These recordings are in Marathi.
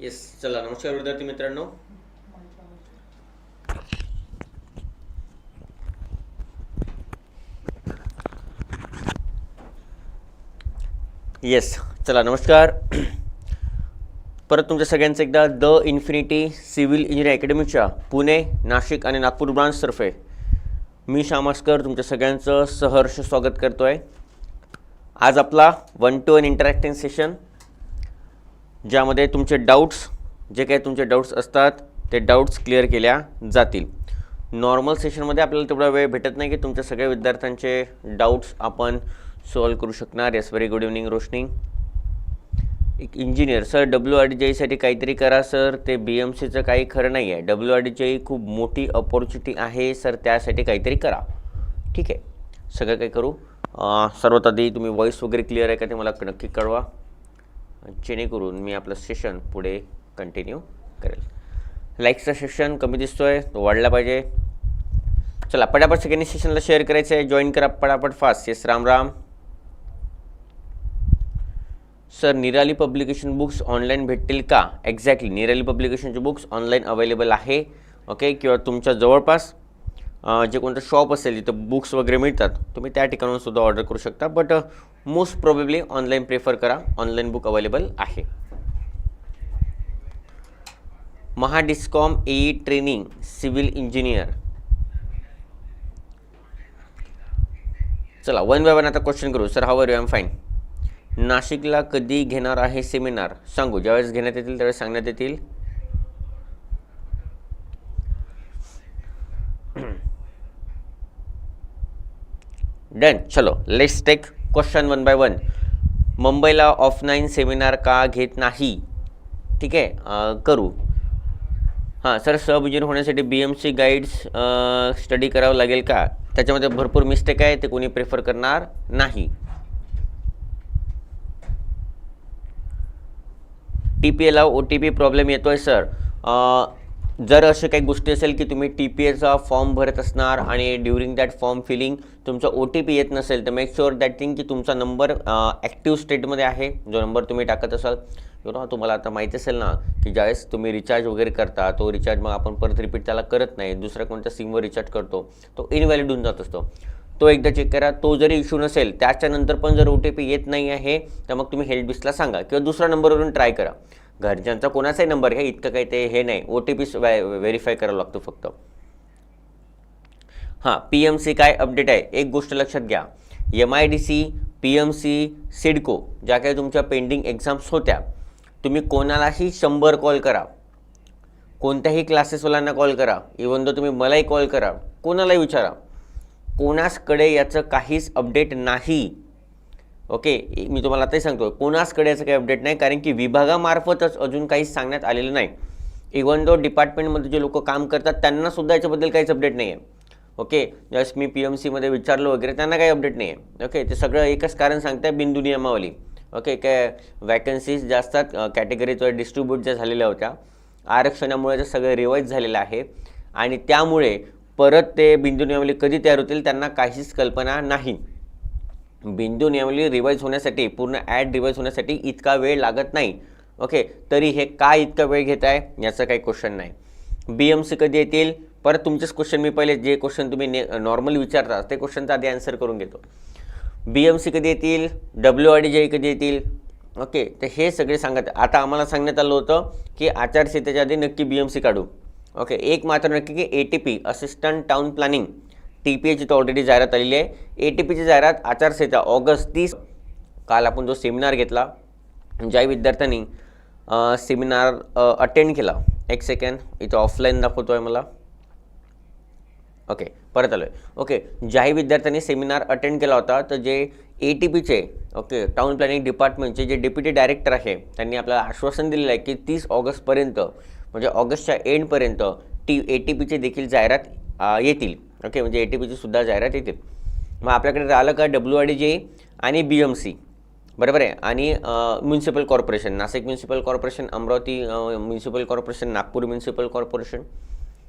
येस चला नमस्कार विद्यार्थी मित्रांनो. येस चला नमस्कार. परत तुमच्या सगळ्यांचं एकदा द इन्फिनिटी सिव्हिल इंजिनिअरिंग अकॅडमीच्या पुणे नाशिक आणि नागपूर ब्रांचतर्फे मी श्यामास्कर तुमच्या सगळ्यांचं सहर्ष स्वागत करतो आहे आज आपला one to one interacting session ज्यामध्ये तुमचे डाऊट्स जे काही तुमचे डाऊट्स असतात ते डाऊट्स क्लिअर केल्या जातील. नॉर्मल सेशनमध्ये आपल्याला तेवढा वेळ भेटत नाही की तुमच्या सगळ्या विद्यार्थ्यांचे डाऊट्स आपण सॉल्व करू शकणार. Yes very good evening Roshni. एक engineer sir W R D जेईसाठी काहीतरी करा सर ते बी एम सीचं काही खरं नाही आहे डब्ल्यू आर डी जेई खूप मोठी अपॉर्च्युनिटी आहे सर त्यासाठी काहीतरी करा. ठीक आहे. सगळं काही करू. सर्वात आधी तुम्ही व्हॉईस वगैरे क्लिअर आहे का ते मला नक्की कळवा. जेणेकरून मी आपलं सेशन पुढे कंटिन्यू करेल. लाईकचा सेशन कमी दिसतो आहे तो वाढला पाहिजे. चला पटापट सेकंड सेशनला शेअर करायचं आहे जॉईन करा पटापट fast yes Ram Ram. Sir Nirali publication books online भेटतील का? एक्झॅक्टली निराली पब्लिकेशनचे बुक्स ऑनलाईन अवेलेबल आहे. ओके किंवा तुमच्या जवळपास. जे कोणतं शॉप असेल जिथं बुक्स वगैरे मिळतात तुम्ही त्या ठिकाणाहून सुद्धा ऑर्डर करू शकता. But most probably online prefer करा. ऑनलाईन बुक अवेलेबल आहे. Mahadiscom A training civil engineer चला वन बाय वन आता क्वेश्चन करू. Sir how are you am fine नाशिकला कधी घेणार आहे सेमिनार सांगू. ज्यावेळेस घेण्यात येतील त्यावेळेस सांगण्यात येतील. डन चलो let's take question one by one मुंबईला ऑफलाईन सेमिनार का घेत नाही? ठीक आहे करू. हां सर सब होण्यासाठी B M C guides study करावं लागेल का? त्याच्यामध्ये भरपूर मिस्टेक आहे ते कोणी प्रेफर करणार नाही. टी पी एला ओ टी पी प्रॉब्लेम येतो आहे सर. जर असे काही गोष्टी असेल की तुम्ही टी पी एचा फॉर्म भरत असणार आणि ड्युरिंग दॅट फॉर्म फिलिंग तुमचा ओ टी पी येत नसेल तर मेक शुअर दॅट थिंग की तुमचा नंबर ॲक्टिव्ह स्टेटमध्ये आहे. जो नंबर तुम्ही टाकत असाल. यु नो तुम्हाला आता माहीत असेल ना की ज्यावेळेस तुम्ही रिचार्ज वगैरे करता तो रिचार्ज मग आपण परत रिपीट त्याला करत नाही. दुसऱ्या कोणत्या सिमवर रिचार्ज करतो तो इनव्हॅलिड होऊन जात असतो. तो एकदा चेक करा तो जरी इश्यू नसेल त्याच्यानंतर पण जर ओ टी पी येत नाही आहे तर मग तुम्ही हेल्प डिस्कला सांगा किंवा दुसऱ्या नंबरवरून ट्राय करा. घरच्यांचा कोणाचाही नंबर घ्या इतकं काही ते हे नाही. ओ टी पी व्हेरीफाय करावा लागतो फक्त. हां पी एम सी काय अपडेट आहे? एक गोष्ट लक्षात घ्या. M I D C P M C CIDCO ज्या काही तुमच्या पेंडिंग एक्झाम्स होत्या तुम्ही कोणालाही शंभर कॉल करा. कोणत्याही क्लासेसवाल्यांना कॉल करा. इवन दो तुम्ही मलाही कॉल करा. कोणालाही विचारा. कोणासकडे याचं काहीच अपडेट नाही. ओके मी तुम्हाला आताही सांगतो कोणाचकडे याचं काही अपडेट नाही कारण की विभागामार्फतच अजून काहीच सांगण्यात आलेलं नाही. इवन दो डिपार्टमेंटमध्ये जे लोक काम करतात त्यांनासुद्धा याच्याबद्दल काहीच अपडेट नाही आहे ओके जस मी पी एम सीमध्ये विचारलं वगैरे त्यांना काही अपडेट नाही आहे ओके ते सगळं एकच कारण सांगताय बिंदू नियमावली. ओके काय वॅकन्सीज ज्या असतात कॅटेगरीजवर डिस्ट्रीब्यूट ज्या झालेल्या होत्या आरक्षणामुळे जे सगळं रिवाईज झालेलं आहे आणि त्यामुळे परत ते बिंदू नियमावली कधी तयार होतील त्यांना काहीच कल्पना नाही. बिंदू नियमली रिवाईज होण्यासाठी पूर्ण ॲड रिवाईज होण्यासाठी इतका वेळ लागत नाही. ओके तरी हे का इतका वेळ घेत आहे याचा काही क्वेश्चन नाही. बी एम सी कधी येतील? परत तुमचेच क्वेश्चन मी पहिले जे क्वेश्चन तुम्ही ने नॉर्मल विचारता ते क्वेश्चनचा आधी आन्सर करून घेतो. बी एम सी कधी येतील? डब्ल्यू आर डी जे कधी येतील? ओके तर हे सगळे सांगत आता आम्हाला सांगण्यात आलं होतं की आचारसंहितेच्या आधी नक्की बी एम सी काढू. ओके एक मात्र नक्की की A T P assistant town planning T P एची तर ऑलरेडी जाहिरात आलेली आहे. ए टी पीची जाहिरात आचारसंहिता ऑगस्ट तीस. काल आपण जो सेमिनार घेतला ज्या विद्यार्थ्यांनी सेमिनार अटेंड केला. एक सेकंड इथं ऑफलाईन दाखवतो आहे मला. ओके परत आलो आहे ओके ज्याही विद्यार्थ्यांनी सेमिनार अटेंड केला होता तर जे ए टी पीचे ओके टाउन प्लॅनिंग डिपार्टमेंटचे जे डेप्युटी डायरेक्टर आहे त्यांनी आपल्याला आश्वासन दिलेलं आहे की तीस ऑगस्टपर्यंत म्हणजे ऑगस्टच्या एंडपर्यंत टी ए टी पीचे देखील जाहिरात येतील. ओके म्हणजे ए टी पीची सुद्धा जाहिरात येते. मग आपल्याकडे राहिलं का डब्ल्यू आर डी जे आणि बी एम सी बरोबर आहे? आणि municipal corporation Nashik municipal corporation Amravati municipal corporation Nagpur municipal corporation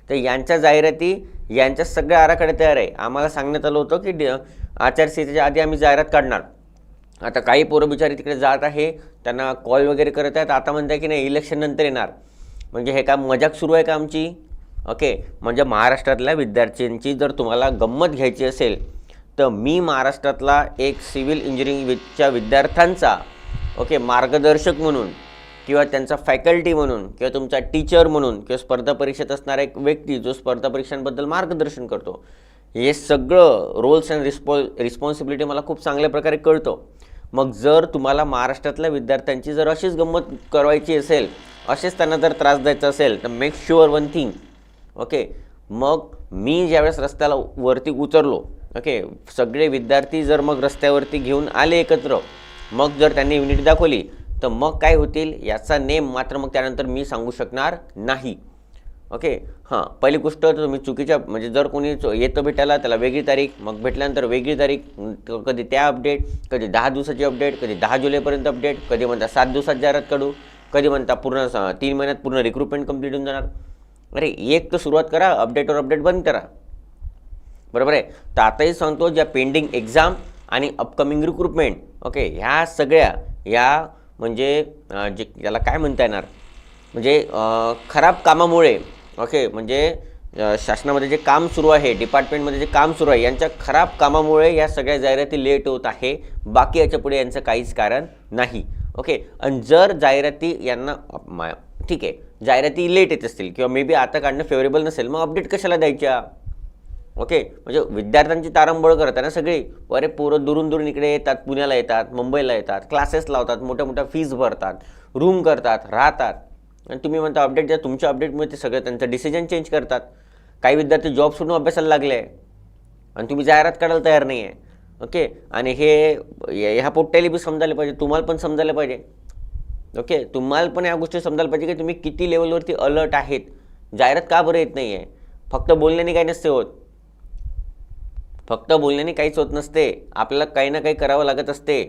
तर यांच्या जाहिराती यांच्या सगळ्या आराखडे तयार आहे. आम्हाला सांगण्यात आलं होतं की ड- आचारसंहितेच्या आधी आम्ही जाहिरात काढणार. आता काही पोरं बिचारी तिकडे जात आहे त्यांना कॉल वगैरे करत आहेत. आता म्हणताय की नाही इलेक्शन नंतर येणार. म्हणजे हे काम मजाक सुरू आहे का आमची? ओके? म्हणजे महाराष्ट्रातल्या विद्यार्थ्यांची जर तुम्हाला गंमत घ्यायची असेल तर मी महाराष्ट्रातला एक सिव्हिल इंजिनिअरिंगच्या विद्यार्थ्यांचा ओके मार्गदर्शक म्हणून किंवा त्यांचा फॅकल्टी म्हणून किंवा तुमचा टीचर म्हणून किंवा स्पर्धा परीक्षेत असणारा एक व्यक्ती जो स्पर्धा परीक्षांबद्दल मार्गदर्शन करतो हे सगळं रोल्स अँड रिस्पॉ रिस्पॉन्सिबिलिटी मला खूप चांगल्या प्रकारे कळतं. मग जर तुम्हाला महाराष्ट्रातल्या विद्यार्थ्यांची जर अशीच गंमत करवायची असेल असेच त्यांना जर त्रास द्यायचा असेल तर make sure one thing okay? मग मी ज्यावेळेस रस्त्याला वरती उतरलो ओके? सगळे विद्यार्थी जर मग रस्त्यावरती घेऊन आले एकत्र मग जर त्यांनी युनिट दाखवली तर मग काय होतील? याचा नेम मात्र मग त्यानंतर मी सांगू शकणार नाही. ओके? हां पहिली गोष्ट तुम्ही चुकीच्या म्हणजे जर कोणी येतं भेटायला त्याला वेगळी तारीख मग भेटल्यानंतर वेगळी तारीख कधी त्या अपडेट कधी दहा दिवसाची अपडेट कधी दहा जुलैपर्यंत अपडेट कधी म्हणता सात दिवसात जाहिरात काढू कधी म्हणता पूर्ण तीन महिन्यात पूर्ण रिक्रुटमेंट कंप्लीट होऊन जाणार. अरे एक तर सुरुवात करा अपडेटवर अपडेट बंद करा. बरोबर आहे? तर आताही सांगतो ज्या पेंडिंग एक्झाम आणि अपकमिंग रिक्रुटमेंट ओके ह्या सगळ्या या म्हणजे जे याला काय म्हणता येणार? म्हणजे खराब कामामुळे ओके म्हणजे शासनामध्ये जे काम सुरू आहे डिपार्टमेंटमध्ये जे काम सुरू आहे यांच्या खराब कामामुळे या सगळ्या जाहिराती लेट होत आहे. बाकी याच्यापुढे यांचं काहीच कारण नाही ओके आणि जर जाहिराती यांना ठीक आहे. जाहिराती लेट येत असतील किंवा मे बी आता काढणं फेवरेबल नसेल मग अपडेट कशाला द्यायच्या? ओके म्हणजे विद्यार्थ्यांची तारंबळ करताना ना सगळी. अरे पोरं दुरून दुरून इकडे येतात पुण्याला येतात मुंबईला येतात क्लासेस लावतात मोठ्या मोठ्या फीज भरतात रूम करतात राहतात. आणि तुम्ही म्हणता अपडेट द्या तुमच्या अपडेटमुळे ते सगळं त्यांचं डिसिजन चेंज करतात. काही विद्यार्थी जॉब सोडून अभ्यासाला लागले. आहे आणि तुम्ही जाहिरात काढायला तयार नाही आहे ओके आणि हे हे- ह्या पोट्ट्याला बी समजायला पाहिजे तुम्हाला पण समजायला पाहिजे. ओके तुम्हाला पण या गोष्टी समजायला पाहिजे की तुम्ही किती लेवलवरती अलर्ट आहेत. जाहिरात का बरं येत नाही आहे फक्त बोलण्याने काही नसते होत. फक्त बोलण्याने काहीच होत नसते. आपल्याला काही ना काही करावं लागत असते.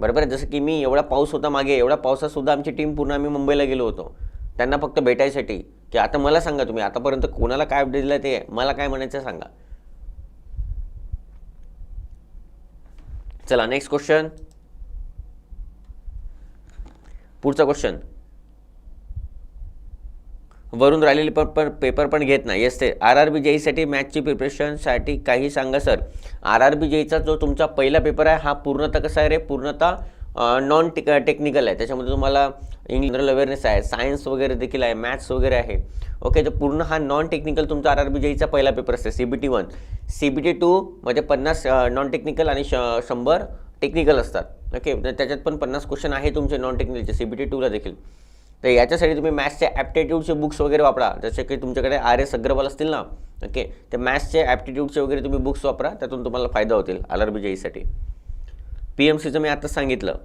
बरोबर आहे? जसं की मी एवढा पाऊस होता मागे एवढा पावसातसुद्धा आमची टीम पूर्ण आम्ही मुंबईला गेलो होतो. त्यांना फक्त भेटायसाठी. की आता मला सांगा तुम्ही आतापर्यंत कोणाला काय अपडेट दिला ते? मला काय म्हणायचं सांगा. चला नेक्स्ट क्वेश्चन पुढचा क्वेश्चन वरून राहिलेले पण पेपर पण घेत नाही. येस ते आर आर बी जेईसाठी मॅथची प्रिपरेशनसाठी काही सांगा सर आर आर बी जेईचा जो तुमचा पहिला पेपर आहे हा पूर्णतः कसा आहे रे? पूर्णतः नॉन टेक टेक्निकल आहे. त्याच्यामध्ये तुम्हाला इंग्लिश जनरल अवेअरनेस आहे सायन्स वगैरे देखील आहे मॅथ्स वगैरे आहे. ओके तर पूर्ण हा नॉन टेक्निकल तुमचा आर आर बी जेईचा पहिला पेपर असते C B T one C B T two म्हणजे पन्नास नॉन टेक्निकल आणि श शंभर टेक्निकल असतात. ओके तर त्याच्यात पण पन्नास क्वेश्चन आहे तुमचे नॉन टेक्निकलचे सी बी टी टूला देखील. तर याच्यासाठी तुम्ही मॅथ्सचे ॲप्टिट्यूडचे बुक्स वगैरे वापरा. जसे की तुमच्याकडे आर एस अग्रवाल असतील ना ओके ते मॅथ्सचे ॲप्टिट्यूडचे वगैरे तुम्ही बुक्स वापरा. त्यातून तुम्हाला फायदा होतील आर आर बी जेईसाठी पी एम सीचं मी आत्ताच सांगितलं.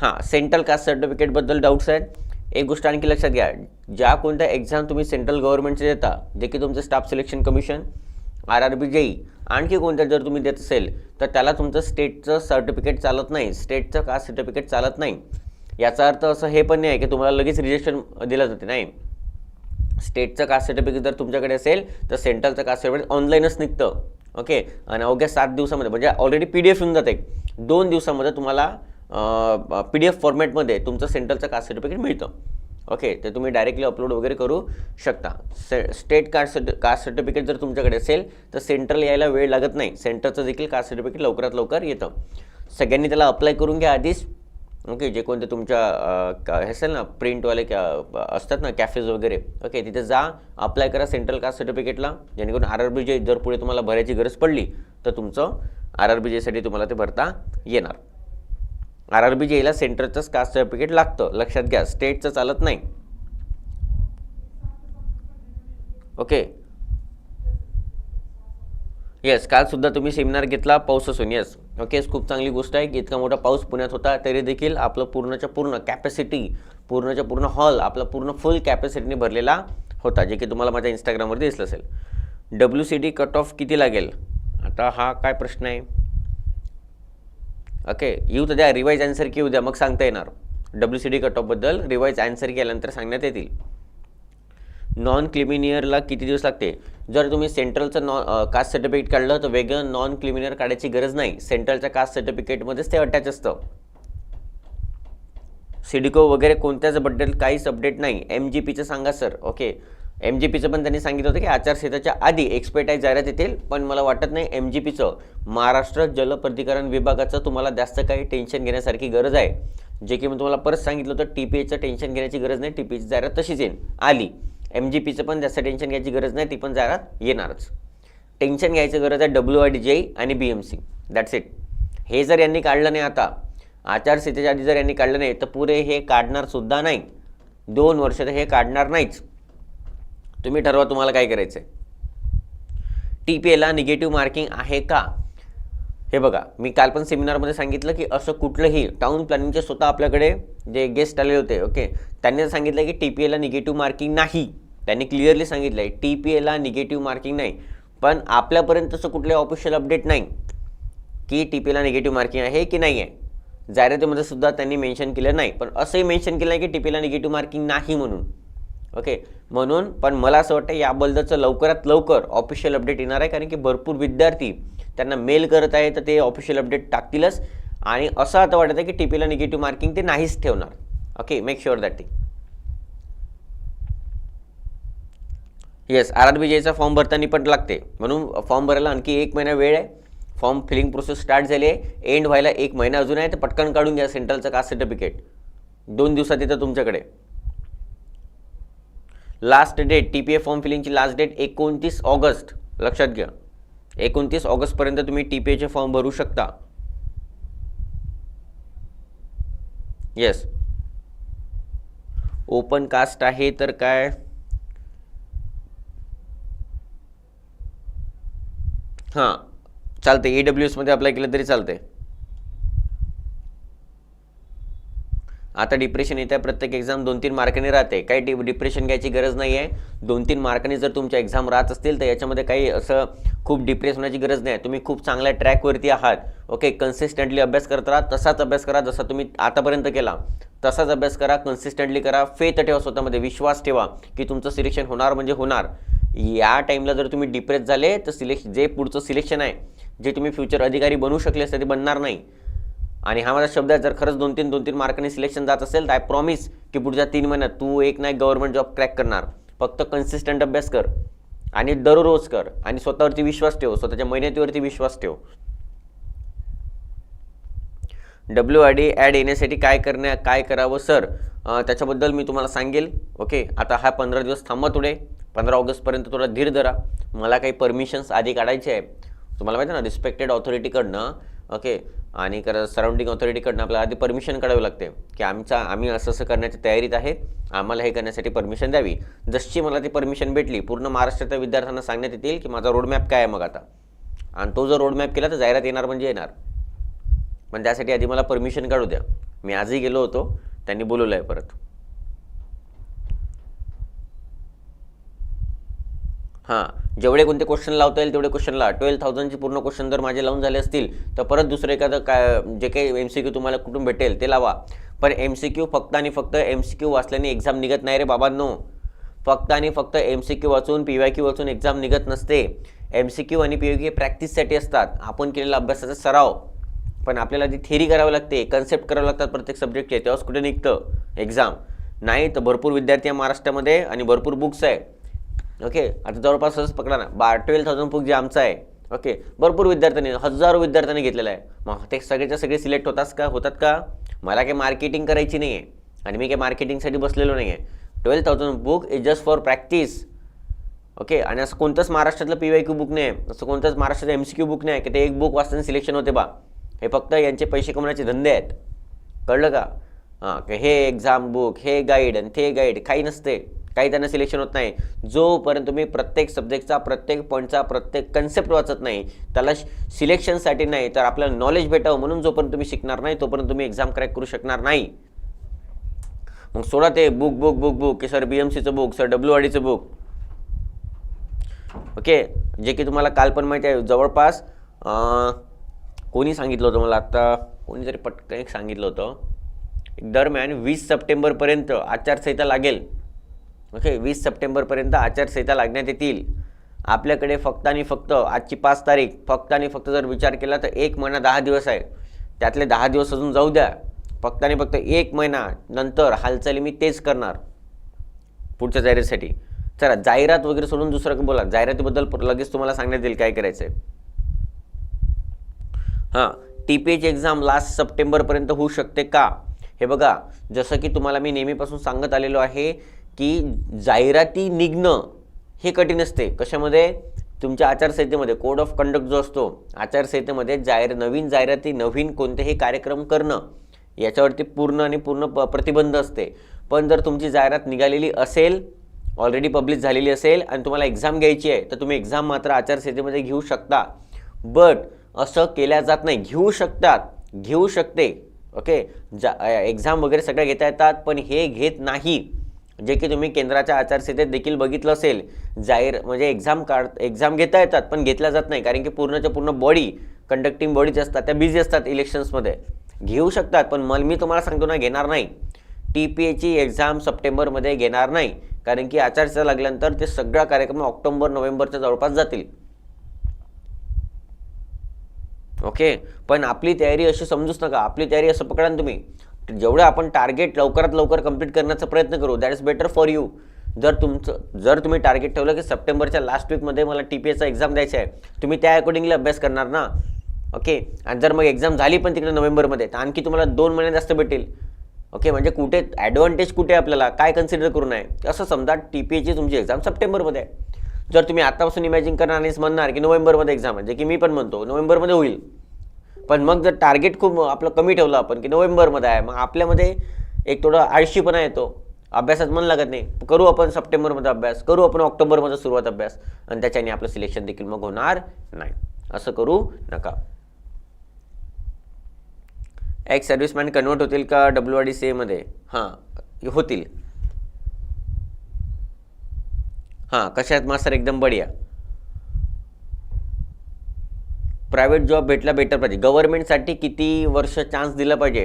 हां सेंट्रल कास्ट सर्टिफिकेटबद्दल डाऊट्स आहेत. एक गोष्ट आणखी लक्षात घ्या. ज्या कोणत्या एक्झाम तुम्ही सेंट्रल गव्हर्नमेंटचे देता जे की तुमचं staff selection commission R R B JE आणखी कोणत्या जर तुम्ही देत असेल तर त्याला तुमचं स्टेटचं सर्टिफिकेट चालत नाही. स्टेटचं कास्ट सर्टिफिकेट चालत नाही? याचा अर्थ असं हे पण नाही आहे की तुम्हाला लगेच रिजेक्शन दिलं जाते नाही? स्टेटचं कास्ट सर्टिफिकेट जर तुमच्याकडे असेल तर सेंट्रलचं कास्ट सर्टिफिकेट ऑनलाईनच निघतं. ओके आणि अवघ्या सात दिवसामध्ये म्हणजे ऑलरेडी पी डी एफ येऊन जाते. दोन दिवसामध्ये तुम्हाला पी डी एफ फॉर्मॅटमध्ये तुमचं सेंट्रलचं कास्ट सर्टिफिकेट मिळतं. ओके तर तुम्ही डायरेक्टली अपलोड वगैरे करू शकता. Say state caste certi caste certificate जर तुमच्याकडे असेल तर सेंट्रल यायला वेळ लागत नाही. सेंटरचं देखील कास्ट सर्टिफिकेट लवकरात लवकर येतं. सगळ्यांनी त्याला अप्लाय करून घ्या आधीच. ओके जे कोणते तुमच्या का- हे असेल ना प्रिंटवाले कॅ असतात ना कॅफेज वगैरे. ओके तिथे जा अप्लाय करा सेंट्रल कास्ट सर्टिफिकेटला जेणेकरून आर आर बी जे जर पुढे तुम्हाला भरायची गरज पडली तर तुमचं आर आर बी जेसाठी तुम्हाला ते भरता येणार. आर आर बी जेला सेंटरचंच कास्ट सर्टिफिकेट लागतं. लक्षात घ्या स्टेटचं चालत नाही. ओके? येस कालसुद्धा तुम्ही सेमिनार घेतला पाऊस असून येस ओके खूप चांगली गोष्ट आहे की इतका मोठा पाऊस पुण्यात होता तरी देखील आपलं पूर्णच्या पूर्ण कॅपॅसिटी पूर्णच्या पूर्ण हॉल आपला पूर्ण फुल कॅपॅसिटीने भरलेला होता जे की तुम्हाला माझ्या इंस्टाग्रामवर दिसलं असेल. W C D cut off किती लागेल आता हा काय प्रश्न आहे? ओके येऊ तर द्या रिवाईज आन्सर की येऊ द्या मग सांगता येणार. डब्ल्यू सी डी कट ऑफबद्दल रिवाईज आन्सर केल्यानंतर सांगण्यात येतील. नॉन क्लिमिनियरला किती दिवस लागते? जर तुम्ही सेंट्रलचं नॉ कास्ट सर्टिफिकेट काढलं तर वेगळं नॉन क्लिमिनियर काढायची गरज नाही. सेंट्रलच्या कास्ट सर्टिफिकेटमध्येच ते अटॅच असतं. सिडिको वगैरे कोणत्याच बद्दल काहीच अपडेट नाही. एम जी पीचं सांगा सर ओके एम जी पीचं पण त्यांनी सांगितलं होतं की आचारसंहिताच्या आधी एक्सपेटाईज जाहिरात येतील पण मला वाटत नाही एम जी पीचं महाराष्ट्र जलप्रधिकरण विभागाचं तुम्हाला जास्त काही टेन्शन घेण्यासारखी गरज आहे. जे की मी तुम्हाला परत सांगितलं होतं टी पी एचं टेन्शन घेण्याची गरज नाही टी पी एची जाहिरात तशीच येईल. आली. एम जी पीचं पण जास्त टेन्शन घ्यायची गरज नाही ती पण जाहिरात येणारच. टेन्शन घ्यायची गरज आहे डब्ल्यू आय डी जे आणि B M C that's it हे जर यांनी काढलं नाही आता आचारसंहितेच्या आधी जर यांनी काढलं नाही तर पुरे हे काढणार सुद्धा नाही. दोन वर्ष तर हे काढणार नाहीच. तुम्ही ठरवा तुम्हाला काय करायचं आहे टी पी एला निगेटिव्ह मार्किंग आहे का? हे बघा मी काल पण सेमिनारमध्ये सांगितलं की असं कुठलंही टाऊन प्लॅनिंगचे स्वतः आपल्याकडे जे गेस्ट आले होते ओके त्यांनी सांगितलं की टी पी एला निगेटिव्ह मार्किंग नाही. त्यांनी क्लिअरली सांगितलं आहे टी पी एला निगेटिव्ह मार्किंग नाही. पण आपल्यापर्यंत असं कुठले ऑफिशियल अपडेट नाही की टी पी एला निगेटिव्ह मार्किंग आहे की नाही आहे. जाहिरातीमध्ये सुद्धा त्यांनी मेन्शन केलं नाही. पण असंही मेन्शन केलं आहे की टी पी एला निगेटिव्ह मार्किंग नाही म्हणून. ओके. म्हणून पण मला असं वाटतं याबद्दलचं लवकरात लवकर ऑफिशियल अपडेट येणार आहे कारण की भरपूर विद्यार्थी त्यांना मेल करत आहे तर ते ऑफिशियल अपडेट टाकतीलच. आणि असं आता वाटत आहे की टी पीला निगेटिव्ह मार्किंग ते नाहीच ठेवणार. ओके मेक शुअर दॅट ती येस आर आर बी जेचा फॉर्म भरताना पण लागते. म्हणून फॉर्म भरायला आणखी एक महिना वेळ आहे. फॉर्म फिलिंग प्रोसेस स्टार्ट झाली आहे. एंड व्हायला एक महिना अजून आहे तर पटकन काढून घ्या सेंट्रलचं कास्ट सर्टिफिकेट दोन दिवसात येतं तुमच्याकडे. Last date T P F form फिलिंगची last date एकोणतीस ऑगस्ट. लक्षात घ्या. एकोणतीस ऑगस्टपर्यंत तुम्ही टी पी एचे फॉर्म भरू शकता. येस ओपन कास्ट आहे तर काय? हां. चालते ई डब्ल्यू एसमध्ये अप्लाय केलं तरी चालते आता डिप्रेशन येत आहे प्रत्येक एक्झाम दोन तीन मार्कांनी राहते. काही डि डिप्रेशन घ्यायची गरज नाही आहे दोन तीन मार्कांनी जर तुमच्या एक्झाम राहत असतील तर याच्यामध्ये काही असं खूप डिप्रेस होण्याची गरज नाही तुम्ही खूप चांगल्या ट्रॅकवरती आहात. ओके कन्सिस्टंटली अभ्यास करत राहा तसाच अभ्यास करा जसा तुम्ही आतापर्यंत केला. तसाच अभ्यास करा कन्सिस्टंटली करा फेथ ठेवा स्वतःमध्ये विश्वास ठेवा की तुमचं सिलेक्शन होणार म्हणजे होणार. या टाईमला जर तुम्ही डिप्रेस झाले तर सिलेक्श जे पुढचं सिलेक्शन आहे जे तुम्ही फ्युचर अधिकारी बनू शकले असते ते बनणार नाही. आणि हा माझा शब्द आहे जर खरंच दोन तीन दोन तीन मार्काने सिलेक्शन जात असेल तर आय प्रॉमिस की पुढच्या तीन महिन्यात तू एक नाही गव्हर्नमेंट जॉब क्रॅक करणार. फक्त कन्सिस्टंट अभ्यास कर आणि दररोज कर आणि स्वतःवरती विश्वास ठेव स्वतःच्या मेहनतीवरती विश्वास ठेव. डब्ल्यू आय डी ॲड येण्यासाठी काय करण्या काय करावं सर त्याच्याबद्दल मी तुम्हाला सांगेल ओके आता हा पंधरा दिवस थांबा थोडे. पंधरा ऑगस्टपर्यंत थोडा धीर धरा. मला काही परमिशन्स आधी काढायचे आहे तुम्हाला माहिती आहे ना रिस्पेक्टेड ऑथॉरिटीकडनं ओके आणि कर सराउंडिंग ऑथॉरिटीकडनं आपल्याला आधी परमिशन काढावी लागते. की आमचा आम्ही असं असं करण्याच्या तयारीत आहे आम्हाला हे करण्यासाठी परमिशन द्यावी. जशी मला ती परमिशन भेटली पूर्ण महाराष्ट्रातल्या विद्यार्थ्यांना सांगण्यात येतील की माझा रोडमॅप काय आहे मग आता. आणि तो जर रोडमॅप केला तर जाहिरात येणार म्हणजे येणार. पण त्यासाठी आधी मला परमिशन काढू द्या. मी आजही गेलो होतो त्यांनी बोलवलं आहे परत. हां जेवढे कोणते क्वेश्चन लावता येईल तेवढे क्वेश्चनला ट्वेल्व थाउजंडचे पूर्ण क्वेश्चन जर माझे लावून झाले असतील तर परत दुसरं एखादं काय जे काही एम सी क्यू तुम्हाला कुठून भेटेल ते लावा. पण एम सी क्यू फक्त आणि फक्त एम सी क्यू वाचल्याने एक्झाम निघत नाही रे बाबांनो. फक्त आणि फक्त एम सी क्यू वाचून पी वाय क्यू वाचून एक्झाम निघत नसते. एम सी क्यू आणि पी वाय क्यू प्रॅक्टिससाठी असतात. आपण केलेला अभ्यासाचा सराव. पण आपल्याला जी थेरी करावी लागते कन्सेप्ट करावं लागतात प्रत्येक सब्जेक्टचे तेव्हाच कुठे निघतं? एक्झाम नाही तर भरपूर विद्यार्थी आहे महाराष्ट्रामध्ये आणि भरपूर बुक्स आहे. ओके? आता जवळपास असंच पकडा ना. बा ट्वेल्व थाउजंड बुक जे आमचं आहे ओके? भरपूर विद्यार्थ्यांनी हजारो विद्यार्थ्यांनी घेतलेलं आहे. मग ते सगळेच्या सगळे सिलेक्ट होतात का? होतात का? मला काही मार्केटिंग करायची नाही आहे आणि मी काही मार्केटिंगसाठी बसलेलो नाही आहे twelve thousand book is just for practice okay? आणि असं कोणतंच महाराष्ट्रातलं पी वाय क्यू बुक नाही आहे असं कोणतंच महाराष्ट्राचं एम सी क्यू बुक नाही आहे की ते एक बुक वाचताना सिलेक्शन होते बा. हे फक्त यांचे पैसे कमवण्याचे धंदे आहेत. कळलं का? हां हे एक्झाम बुक हे गाईड आणि ते गाईड काही नसते. काही त्यांना सिलेक्शन होत नाही. जोपर्यंत तुम्ही प्रत्येक सब्जेक्टचा प्रत्येक पॉईंटचा प्रत्येक कन्सेप्ट वाचत नाही त्याला सिलेक्शनसाठी नाही तर आपल्याला नॉलेज भेटावं म्हणून जोपर्यंत तुम्ही शिकणार नाही तोपर्यंत तुम्ही एक्झाम क्रॅक करू शकणार नाही. मग सोडा ते बुक बुक बुक बुक की सर बी एम सीचं बुक सर डब्ल्यू आडीचं बुक ओके जे की तुम्हाला काल पण माहिती आहे जवळपास कोणी सांगितलं होतं मला आत्ता कोणीतरी पटकन एक सांगितलं होतं. दरम्यान वीस सप्टेंबरपर्यंत आचारसंहिता लागेल. ओके वीस सप्टेंबरपर्यंत आचारसंहिता लागण्यात येतील. आपल्याकडे फक्त आणि फक्त आजची पाच तारीख फक्त आणि फक्त जर विचार केला तर एक महिना दहा दिवस आहे. त्यातले दहा दिवस अजून जाऊ द्या. फक्त आणि फक्त एक महिना नंतर हालचाली मी तेच करणार. पुढच्या जाहिरातीसाठी. चला जाहिरात वगैरे सोडून दुसरं बोला? जाहिरातीबद्दल लगेच तुम्हाला सांगण्यात येईल काय करायचं आहे हां T P H exam last सप्टेंबरपर्यंत होऊ शकते का? हे बघा जसं की तुम्हाला मी नेहमीपासून सांगत आलेलो आहे की जाहिराती निघणं हे कठीण असते. कशामध्ये? तुमच्या आचारसंहितेमध्ये कोड ऑफ कंडक्ट जो असतो आचारसंहितेमध्ये जाहीर नवीन जाहिराती नवीन कोणतेही कार्यक्रम करणं याच्यावरती पूर्ण आणि पूर्ण प प्रतिबंध असते. पण जर तुमची जाहिरात निघालेली असेल ऑलरेडी पब्लिश झालेली असेल आणि तुम्हाला एक्झाम घ्यायची आहे तर तुम्ही एक्झाम मात्र आचारसंहितेमध्ये घेऊ शकता. बट असं केल्या जात नाही. घेऊ शकतात. घेऊ शकते. ओके जा एक्झाम वगैरे सगळ्या घेता येतात पण हे घेत नाही. जे की तुम्ही केंद्राच्या आचारसंहितेत देखील बघितलं असेल जाहीर म्हणजे एक्झाम काढ एक्झाम घेता येतात पण घेतल्या जात नाही कारण की पूर्णच्या पूर्ण बॉडी कंडक्टिंग बॉडीज असतात त्या बिझी असतात इलेक्शन्समध्ये घेऊ शकतात पण मग मी तुम्हाला सांगतो ना घेणार नाही. टी पी एची एक्झाम सप्टेंबरमध्ये घेणार नाही कारण की आचारसंहिता लागल्यानंतर ते सगळा कार्यक्रम ऑक्टोबर नोव्हेंबरच्या जवळपास जातील. ओके? पण आपली तयारी अशी समजूच नका आपली तयारी असं पकडा तुम्ही. जेवढं आपण टार्गेट लवकरात लवकर कंप्लीट करण्याचा प्रयत्न करू that is better for you जर तुमचं जर तुम्ही टार्गेट ठेवलं की सप्टेंबरच्या लास्ट वीकमध्ये मला टी पी एचा एक्झाम द्यायचा आहे तुम्ही त्या अकॉर्डिंगली अभ्यास करणार ना? ओके आणि जर मग एक्झाम झाली पण तिकडे नोव्हेंबरमध्ये तर आणखी तुम्हाला दोन महिने जास्त भेटेल. ओके म्हणजे कुठे ॲडव्हान्टेज कुठे आहे आपल्याला? काय कन्सिडर करून आहे असं समजा टी पी एची तुमची एक्झाम सप्टेंबरमध्ये आहे. जर तुम्ही आतापासून इमॅजिन करणार आणि म्हणणार की नोव्हेंबरमध्ये एक्झाम आहे जे की मी पण म्हणतो नोव्हेंबरमध्ये होईल. पण मग जर टार्गेट खूप आपलं कमी ठेवलं आपण की नोव्हेंबरमध्ये आहे मग आपल्यामध्ये एक थोडं आळशीपणा येतो. अभ्यासात मन लागत नाही. करू आपण सप्टेंबरमध्ये अभ्यास करू आपण ऑक्टोबरमध्ये सुरुवात अभ्यास आणि त्याच्याने आपलं सिलेक्शन देखील मग होणार नाही. असं करू नका. एक सर्व्हिसमॅन कन्वर्ट होतील का डब्ल्यू आर डी सी एमध्ये हां होतील. हां कशा आहेत मास्तर एकदम बढिया. प्रायव्हेट जॉब भेटला बेटर पाहिजे. गव्हर्नमेंटसाठी किती वर्ष चान्स दिला पाहिजे?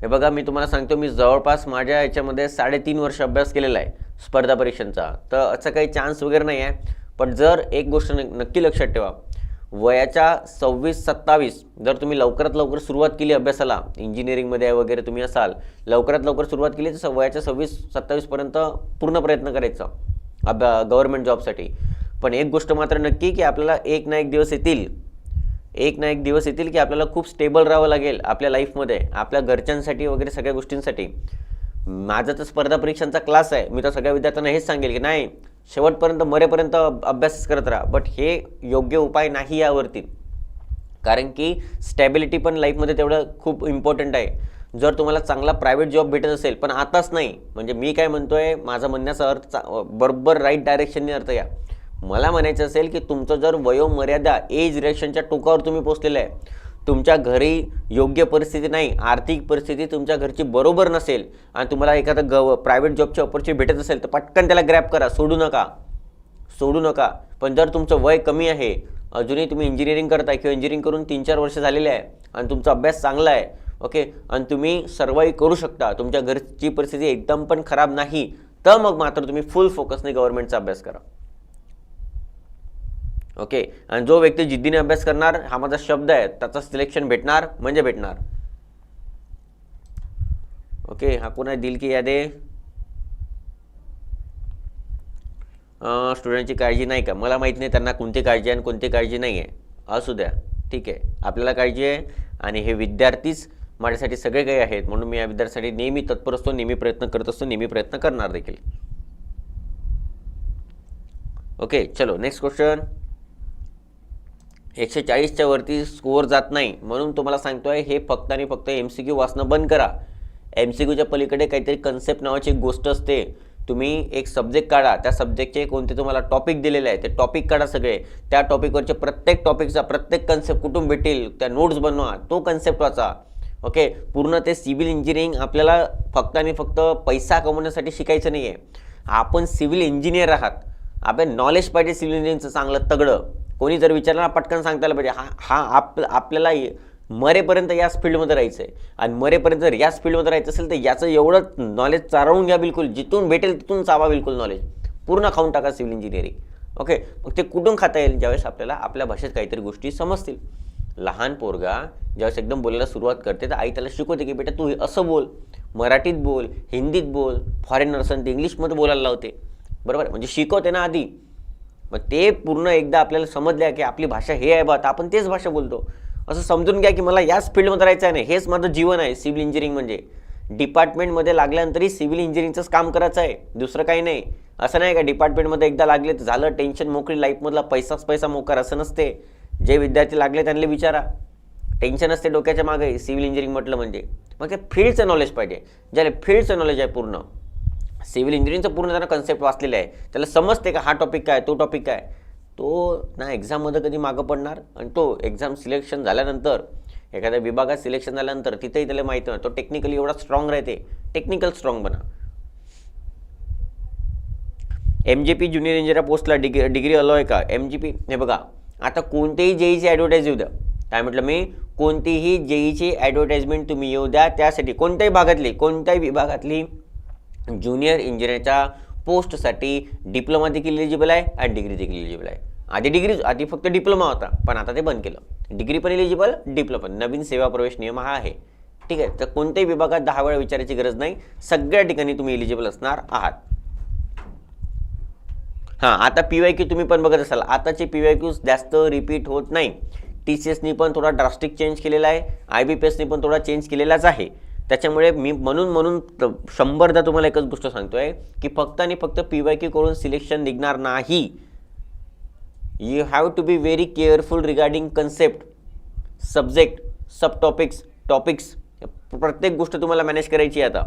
हे बघा मी तुम्हाला सांगतो मी जवळपास माझ्या याच्यामध्ये साडेतीन वर्ष अभ्यास केलेला आहे स्पर्धा परीक्षांचा. तर असं काही चान्स वगैरे नाही आहे पण जर एक गोष्ट नक्की लक्षात ठेवा. वयाच्या सव्वीस सत्तावीस जर तुम्ही लवकरात लवकर सुरुवात केली अभ्यासाला इंजिनिअरिंगमध्ये वगैरे तुम्ही असाल लवकरात लवकर सुरुवात केली तर वयाच्या सव्वीस सत्तावीसपर्यंत पूर्ण प्रयत्न करायचा. अभ्या गव्हर्नमेंट जॉबसाठी पण एक गोष्ट मात्र नक्की की आपल्याला एक ना एक दिवस येतील. एक ना एक दिवस येतील की आपल्याला खूप स्टेबल राहावं लागेल आपल्या लाईफमध्ये आपल्या घरच्यांसाठी वगैरे सगळ्या गोष्टींसाठी. माझा तर स्पर्धा परीक्षांचा क्लास आहे. मी तर सगळ्या विद्यार्थ्यांना हेच सांगेल की नाही शेवटपर्यंत मरेपर्यंत अभ्यास करत राहा. बट हे योग्य उपाय नाही यावरती. कारण की स्टॅबिलिटी पण लाईफमध्ये तेवढं खूप इम्पॉर्टंट आहे. जर तुम्हाला चांगला प्रायव्हेट जॉब भेटत असेल पण आताच नाही. म्हणजे मी काय म्हणतो आहे माझा म्हणण्याचा अर्थ चा- बरोबर राईट डायरेक्शनने अर्थ या. मला म्हणायचं असेल की तुमचं जर वयोमर्यादा एज रिएक्शनच्या टोकावर तुम्ही पोचलेलं आहे तुमच्या घरी योग्य परिस्थिती नाही आर्थिक परिस्थिती तुमच्या घरची बरोबर नसेल आणि तुम्हाला एखादं गव प्रायव्हेट जॉबची ऑपॉर्च्युनिटी भेटत असेल तर पटकन त्याला ग्रॅप करा सोडू नका. सोडू नका. पण जर तुमचं वय कमी आहे अजूनही तुम्ही इंजिनिअरिंग करताय किंवा इंजिनिअरिंग करून तीन चार वर्ष झालेले आहे आणि तुमचा अभ्यास चांगला आहे ओके? आणि तुम्ही सर्वाईव्ह करू शकता. तुमच्या घरची परिस्थिती एकदम पण खराब नाही तर मग मात्र तुम्ही फुल फोकसने गव्हर्नमेंटचा अभ्यास करा. ओके? आणि जो व्यक्ती जिद्दीने अभ्यास करणार हा माझा शब्द आहे त्याचा सिलेक्शन भेटणार म्हणजे भेटणार. ओके? हा कोण दिल की यादे? स्टुडंटची काळजी नाही का? मला माहीत नाही त्यांना कोणती काळजी आहे आणि कोणती काळजी नाही आहे. असू द्या. ठीक आहे. आपल्याला काळजी आहे आणि हे विद्यार्थीच माझ्यासाठी सगळे काही आहेत. म्हणून मी या विद्यार्थ्यासाठी नेहमी तत्पर असतो नेहमी प्रयत्न करत असतो नेहमी प्रयत्न करणार देखील. ओके? चलो नेक्स्ट क्वेश्चन एकशे चाळीसच्या वरती स्कोअर जात नाही. म्हणून तुम्हाला सांगतो आहे हे फक्त आणि फक्त एम सी क्यू वाचणं बंद करा. एम सी क्यूच्या पलीकडे काहीतरी कन्सेप्ट नावाची एक गोष्ट असते. तुम्ही एक सब्जेक्ट काढा. त्या सब्जेक्टचे कोणते तुम्हाला टॉपिक दिलेले आहे ते टॉपिक काढा सगळे. त्या टॉपिकवरचे प्रत्येक टॉपिकचा प्रत्येक कन्सेप्ट कुठून भेटेल त्या नोट्स बनवा. तो कन्सेप्ट वाचा. ओके? पूर्ण ते सिव्हिल इंजिनिअरिंग आपल्याला फक्त आणि फक्त पैसा कमवण्यासाठी शिकायचं नाही आहे आपण सिव्हिल इंजिनियर आहात. आपण नॉलेज पाहिजे सिव्हिल इंजिनिअरिंगचं चांगलं तगडं. कोणी जर विचारलं ना पटकन सांगता आलं पाहिजे. हा हा आप आपल्याला मरेपर्यंत याच फील्डमध्ये राहायचं आहे आणि मरेपर्यंत जर याच फील्डमध्ये राहायचं असेल तर याचं एवढं नॉलेज चारवून घ्या बिलकुल. जिथून भेटेल तिथून चावा बिलकुल नॉलेज पूर्ण खाऊन टाका सिव्हिल इंजिनिअरिंग ओके मग ते कुठून खाता येईल? ज्यावेळेस आपल्याला आपल्या भाषेत काहीतरी गोष्टी समजतील. लहान पोरगा ज्यावेळेस एकदम बोलायला सुरुवात करते तर आई त्याला शिकवते की बेटा तू असं बोल. मराठीत बोल हिंदीत बोल. फॉरेनर असेल ते इंग्लिशमध्ये बोलायला लावते. बरोबर? म्हणजे शिकवते ना आधी. मग ते पूर्ण एकदा आपल्याला समजलं की आपली भाषा हे आहे बा आपण तेच भाषा बोलतो. असं समजून घ्या की मला याच फील्डमध्ये राहायचं आहे नाही हेच माझं जीवन आहे सिव्हिल इंजिनिअरिंग म्हणजे. डिपार्टमेंटमध्ये लागल्यानंतरही सिव्हिल इंजिनिअरिंगचंच काम करायचं आहे दुसरं काही नाही. असं नाही का डिपार्टमेंटमध्ये एकदा लागले तर झालं टेन्शन मोकळी लाईफमधला पैसाच पैसा मोकार असं नसते. जे विद्यार्थी लागले त्यांना विचारा. टेन्शन असते डोक्याच्या मागे सिव्हिल इंजिनिअरिंग म्हटलं म्हणजे. मग ते फील्डचं नॉलेज पाहिजे. ज्याला फील्डचं नॉलेज आहे पूर्ण. सिव्हिल इंजिनिअरिंगचं पूर्ण त्यांना कन्सेप्ट वाचलेलं आहे. त्याला समजते का हा टॉपिक काय तो टॉपिक काय? तो ना एक्झाममध्ये कधी मागं पडणार? आणि तो एक्झाम सिलेक्शन झाल्यानंतर एखाद्या विभागात सिलेक्शन झाल्यानंतर तिथेही त्याला माहिती नाही. तो टेक्निकली एवढा स्ट्रॉंग राहते. टेक्निकल स्ट्रॉंग बना. M J P junior engineer पोस्टला degree degree allow आहे का? एम जी पी हे बघा. आता कोणतेही जेईची ॲडव्हर्टाईज येऊ द्या. काय म्हटलं मी? कोणतीही जेईची ॲडव्हर्टाईजमेंट तुम्ही येऊ द्या त्यासाठी. कोणत्याही भागातली कोणत्याही विभागातली ज्युनियर इंजिनियरच्या पोस्टसाठी डिप्लोमा देखील एलिजिबल आहे आणि डिग्री देखील एलिजिबल आहे. आधी डिग्री आधी फक्त डिप्लोमा होता पण आता ते बंद केलं. डिग्री पण एलिजिबल डिप्लोमा नवीन सेवा प्रवेश नियम हा आहे. ठीक आहे? तर कोणत्याही विभागात दहा वेळा विचारायची गरज नाही. सगळ्या ठिकाणी तुम्ही एलिजिबल असणार आहात. हां आता पी वाय क्यू तुम्ही पण बघत असाल. आताचे पी वाय क्यूज जास्त रिपीट होत नाही. टी सी एसनी पण थोडा ड्रास्टिक चेंज केलेला आहे. आय बी पी एसनी पण थोडा चेंज केलेलाच आहे. त्याच्यामुळे मी म्हणून म्हणून शंभरदा तुम्हाला एकच गोष्ट सांगतोय की फक्त आणि फक्त पी वाय क्यू करून सिलेक्शन निघणार नाही. You have to be very careful regarding concept subject sub topics topics प्रत्येक गोष्ट तुम्हाला मॅनेज करायची आहे आता.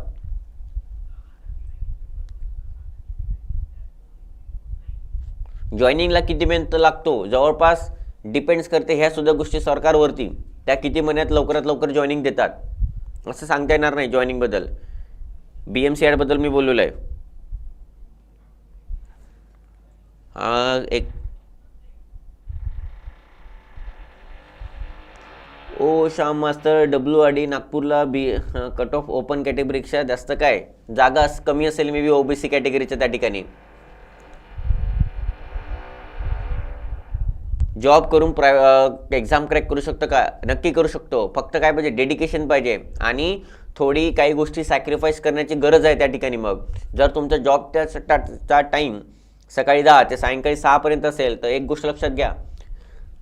जॉईनिंगला किती मेहनत लागतो? जवळपास डिपेंड्स करते ह्या सुद्धा गोष्टी सरकारवरती. त्या किती महिन्यात लवकरात लवकर जॉईनिंग देतात. असं सांगता येणार नाही जॉईनिंगबद्दल बी एम सी ॲडबद्दल मी बोललेलो आहे. एक. ओ श्याम मास्तर डब्ल्यू आर डी नागपूरला बी कट ऑफ ओपन कॅटेगरीपेक्षा जास्त काय? जागा कमी असेल मे बी ओबीसी कॅटेगरीच्या त्या ठिकाणी. जॉब करून प्राय एक्झाम क्रॅक करू शकतो का? नक्की करू शकतो. फक्त काय पाहिजे? डेडिकेशन पाहिजे. आणि थोडी काही गोष्टी सॅक्रिफाईस करण्याची गरज आहे त्या ठिकाणी मग. जर तुमचा जॉब त्या टाईम सकाळी दहा ते सायंकाळी सहापर्यंत असेल तर एक गोष्ट लक्षात घ्या.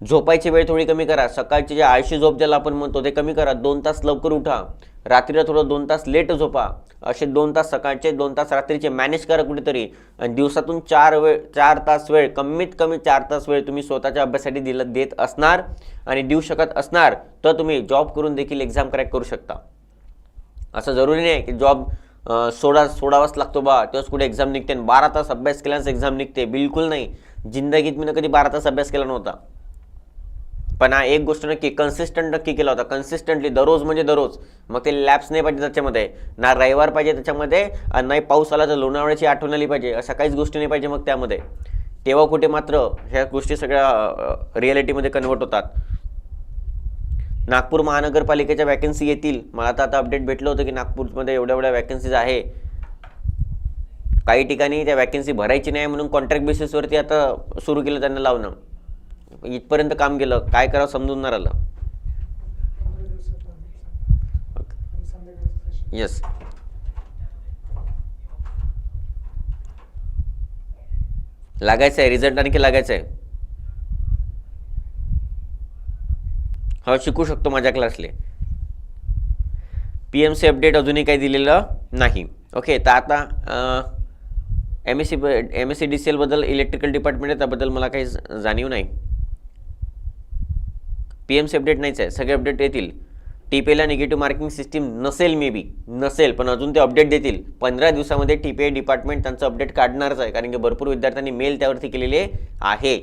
झोपायची वेळ थोडी कमी करा. सकाळची जे आळशी झोप ज्याला आपण म्हणतो ते कमी करा. दोन तास लवकर उठा. रात्रीला थोडं दोन तास लेट झोपा. असे दोन तास सकाळचे दोन तास रात्रीचे मॅनेज करा कुठेतरी. आणि दिवसातून चार वेळ चार तास वेळ कमीत कमी चार तास वेळ तुम्ही स्वतःच्या अभ्यासासाठी दिला देत असणार आणि देऊ शकत असणार तर तुम्ही जॉब करून देखील एक्झाम क्रॅक करू शकता. असं जरुरी नाही की जॉब सोडा सोडावाच लागतो बा. तेव्हाच कुठे एक्झाम निघते आणि बारा तास अभ्यास केल्यानंच एक्झाम निघते. बिलकुल नाही. जिंदगीत मी कधी बारा तास अभ्यास केला नव्हता. पण हा एक गोष्ट नक्की कन्सिस्टंट नक्की केला होता. कन्सिस्टंटली दररोज म्हणजे दररोज. मग ते लॅब्स नाही पाहिजे त्याच्यामध्ये. ना रविवार पाहिजे त्याच्यामध्ये आणि नाही पाऊस आला तर लोणावळ्याची आठवण आली पाहिजे. अशा काहीच गोष्टी नाही पाहिजे मग त्यामध्ये. तेव्हा कुठे मात्र ह्या गोष्टी सगळ्या रिॲलिटीमध्ये कन्वर्ट होतात. नागपूर महानगरपालिकेच्या वॅकन्सी येतील. मला तर आता अपडेट भेटलं होतं की नागपूरमध्ये एवढ्या एवढ्या वॅकन्सीज आहे. काही ठिकाणी त्या वॅकन्सी भरायची नाही म्हणून कॉन्ट्रॅक्ट बेसिसवरती आता सुरू केलं त्यांना लावणं. इथपर्यंत काम केलं काय करावं समजून नाही राहिलं. session. येस लागायचं आहे रिझल्ट आणखी लागायचं आहे हो शिकू शकतो माझ्या क्लासले पी एम सी अपडेट अजूनही काही दिलेलं नाही. ओके तर आता M S C M S C D C एलबद्दल electrical department आहे त्याबद्दल मला काही जाणीव नाही. पी एम सी अपडेट नाहीच आहे. सगळे अपडेट येतील. टी पी एला निगेटिव्ह मार्किंग सिस्टीम नसेल मे बी नसेल पण अजून ते अपडेट देतील. पंधरा दिवसामध्ये टी पी ए डिपार्टमेंट त्यांचं अपडेट काढणारच आहे कारण की भरपूर विद्यार्थ्यांनी मेल त्यावरती केलेले आहे.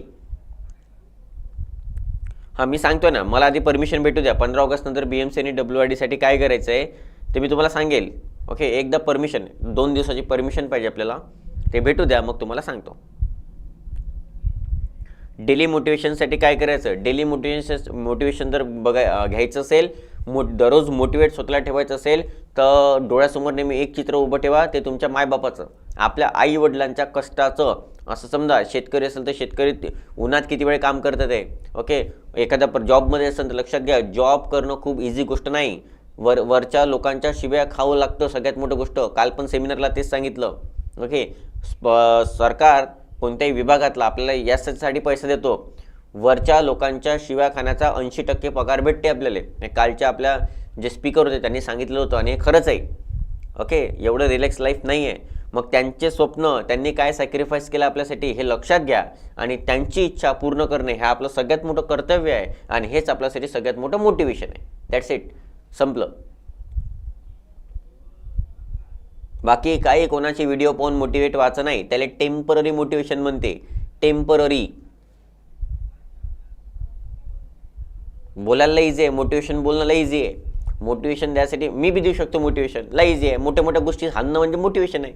हां मी सांगतोय ना मला आधी परमिशन भेटू द्या. पंधरा ऑगस्ट नंतर बी एम सी आणि डब्ल्यू आय डीसाठी काय करायचं आहे ते मी तुम्हाला सांगेल. ओके एकदा परमिशन दोन दिवसाची परमिशन पाहिजे आपल्याला. ते भेटू द्या मग तुम्हाला सांगतो. डेली मोटिवेशनसाठी काय करायचं? डेली मोटिवेशन मोटिवेशन जर बघाय घ्यायचं असेल मो दररोज मोटिवेट स्वतःला ठेवायचं असेल तर डोळ्यासमोर नेहमी एक चित्र उभं ठेवा ते तुमच्या मायबापाचं. आपल्या आई वडिलांच्या कष्टाचं. असं समजा शेतकरी असेल तर शेतकरी उन्हात किती वेळ काम करतात आहे ओके? एखाद्या पर जॉबमध्ये असेल तर लक्षात घ्या जॉब करणं खूप इझी गोष्ट नाही. वर वरच्या लोकांच्या शिव्या खावं लागतं सगळ्यात मोठं गोष्ट. काल पण सेमिनारला तेच सांगितलं. ओके? स्प- सरकार कोणत्याही विभागातला आपल्याला यासाठी पैसे देतो. वरच्या लोकांच्या शिव्या खाण्याचा ऐंशी टक्के पगार भेटते आपल्याला. कालच्या आपल्या जे स्पीकर होते त्यांनी सांगितलं होतं आणि हे खरंच आहे. ओके एवढं रिलॅक्स लाईफ नाही आहे मग त्यांचे स्वप्न त्यांनी काय सॅक्रिफाईस केलं आपल्यासाठी हे लक्षात घ्या. आणि त्यांची इच्छा पूर्ण करणे हे आपलं सगळ्यात मोठं कर्तव्य आहे. आणि हेच आपल्यासाठी सगळ्यात मोठं मोटिवेशन आहे. दॅट्स इट संपलं. बाकी काही कोणाची व्हिडिओ पाहून मोटिवेट व्हायचं नाही त्याला टेंपररी मोटिवेशन म्हणते. टेंपररी बोलायला इझी आहे मोटिवेशन बोलणं लई इझी आहे. मोटिवेशन द्यासाठी मी बी देऊ शकतो मोटिवेशन लई इझी आहे. मोठ्या मोठ्या गोष्टी हाणणं म्हणजे मोटिवेशन आहे.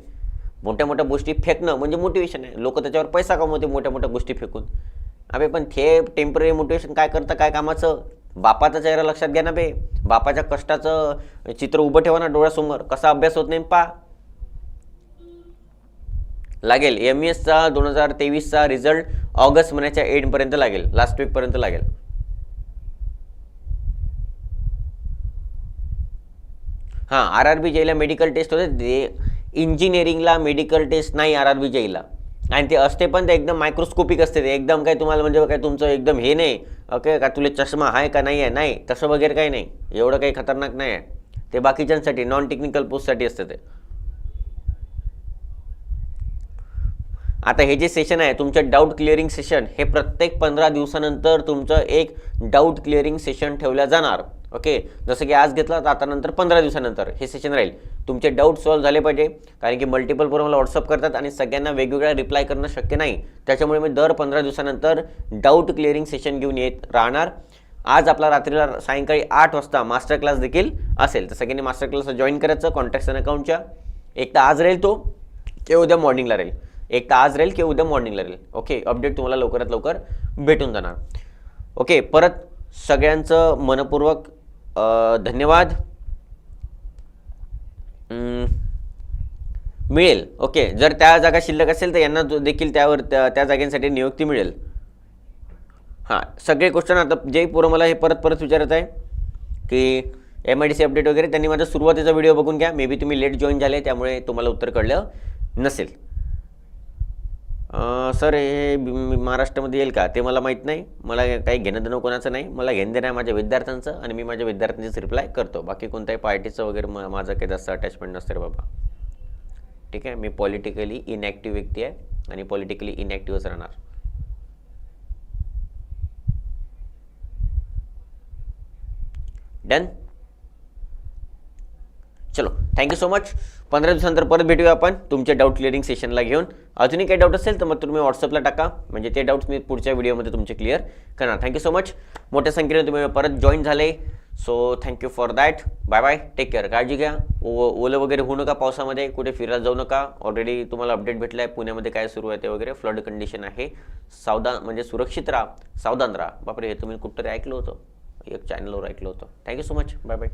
मोठ्या मोठ्या गोष्टी फेकणं म्हणजे मोटिवेशन आहे. लोक त्याच्यावर पैसा कमवते मोठ्या मोठ्या गोष्टी फेकून. अबे पण ते टेंपररी मोटिवेशन काय करतं काय कामाचं? बापाचा चेहरा लक्षात घ्या ना बे. बापाच्या कष्टाचं चित्र उभं ठेवा ना डोळ्यासमोर. कसा अभ्यास होत नाही पा. लागेल. एम एसचा दोन हजार तेवीसचा रिझल्ट ऑगस्ट महिन्याच्या एंडपर्यंत लागेल. लास्ट वीकपर्यंत लागेल. हां आर आर बी जेईला मेडिकल टेस्ट होते. ते इंजिनिअरिंगला मेडिकल टेस्ट नाही आर आर बी जेईला आणि ते असते पण ते एकदम मायक्रोस्कोपिक असते ते. एकदम काय तुम्हाला म्हणजे काय तुमचं एकदम हे नाही. ओके का तुला चष्मा आहे का नाही आहे? नाही. तसं वगैरे काही नाही. एवढं काही खतरनाक नाही आहे. ते बाकीच्यांसाठी नॉन टेक्निकल पोस्टसाठी असते ते. आता हे जे सेशन आहे तुमचं डाऊट क्लिअरिंग सेशन हे प्रत्येक पंधरा दिवसानंतर तुमचं एक डाऊट क्लिअरिंग सेशन ठेवलं जाणार. ओके जसं की आज घेतलं तर आता नंतर पंधरा दिवसानंतर हे सेशन राहील. तुमचे डाऊट सॉल्व्ह झाले पाहिजे कारण की मल्टिपल पोरं मला व्हॉट्सअप करतात आणि सगळ्यांना वेगवेगळ्या रिप्लाय करणं शक्य नाही. त्याच्यामुळे मी दर पंधरा दिवसानंतर डाऊट क्लिअरिंग सेशन घेऊन येत राहणार. आज आपला रात्रीला सायंकाळी आठ वाजता मास्टर क्लास देखील असेल. तर सगळ्यांनी मास्टर क्लास जॉईन करायचं कॉन्टॅक्ट अकाउंटच्या एक तर आज राहील तो ते उद्या मॉर्निंगला राहील. एक तर आज राहील किंवा उद्या मॉर्निंगला राहील. ओके अपडेट तुम्हाला लवकरात लवकर भेटून जाणार. ओके परत सगळ्यांचं मनपूर्वक धन्यवाद. मिळेल. ओके जर त्या जागा शिल्लक असेल तर यांना जो- देखील त्यावर त्या त्या जागेसाठी नियुक्ती मिळेल. हां सगळे क्वेश्चन आता जे पोरं मला हे परत परत विचारत आहे की M I D C update वगैरे त्यांनी माझा सुरुवातीचा व्हिडिओ बघून घ्या. मे बी तुम्ही लेट जॉईन झाले त्यामुळे तुम्हाला उत्तर कळलं नसेल. सर हे महाराष्ट्रामध्ये येईल का? ते मला माहीत नाही. मला काही घेणं देणं कोणाचं नाही. मला घेणं देणं आहे माझ्या विद्यार्थ्यांचं आणि मी माझ्या विद्यार्थ्यांचीच रिप्लाय करतो. बाकी कोणत्याही पार्टीचं वगैरे म माझं काही जास्त अटॅचमेंट नसते रे बाबा. ठीक आहे? मी पॉलिटिकली इनॅक्टिव्ह व्यक्ती आहे आणि पॉलिटिकली इनॅक्टिव्हच राहणार. डन चलो थँक्यू सो मच पंधरा दिवसानंतर परत भेटूया आपण. तुमचे डाऊट क्लिअरिंग सेशनला घेऊन. अजूनही काही डाऊट असेल तर मग तुम्ही व्हॉट्सअपला टाका. म्हणजे ते डाऊट्स मी पुढच्या व्हिडिओमध्ये तुमचे क्लिअर करणार. थँक्यू सो मच मोठ्या संख्येने तुम्ही परत जॉईन झाले. So thank you for that bye bye take care काळजी घ्या. ओ ओलं वगैरे होऊ नका पावसामध्ये. कुठे फिरायला जाऊ नका. ऑलरेडी तुम्हाला अपडेट भेटला आहे पुण्यामध्ये काय सुरू आहे ते वगैरे. फ्लड कंडिशन आहे. सावधान म्हणजे सुरक्षित राहा. सावधान राहा. बापरे हे तुम्ही कुठंतरी ऐकलं होतं. एक चॅनलवर ऐकलं होतं. Thank you so much bye bye